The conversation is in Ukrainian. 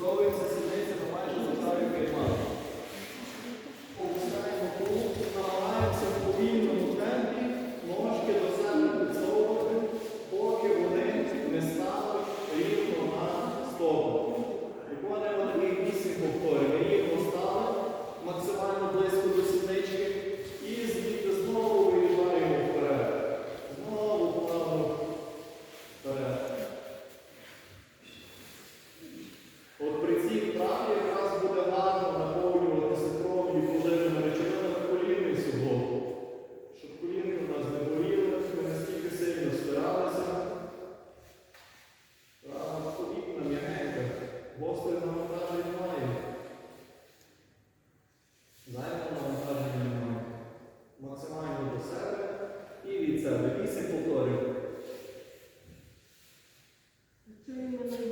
Відпрацьовується кінця, до вісім повторів. Чуємо на